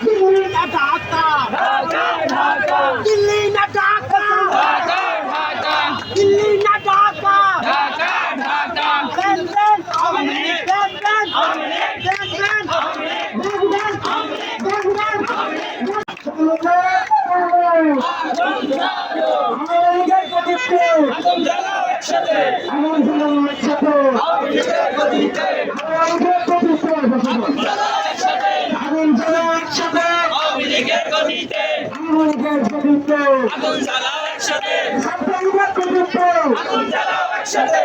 দিল্লি না ঢাকা দিল্লি না ঢাকা দিল্লি না ঢাকা দেন দেন জমিতে আমাদের জমিতে আগুন জ্বালাও একসাথে। আগুন জ্বালাও একসাথে।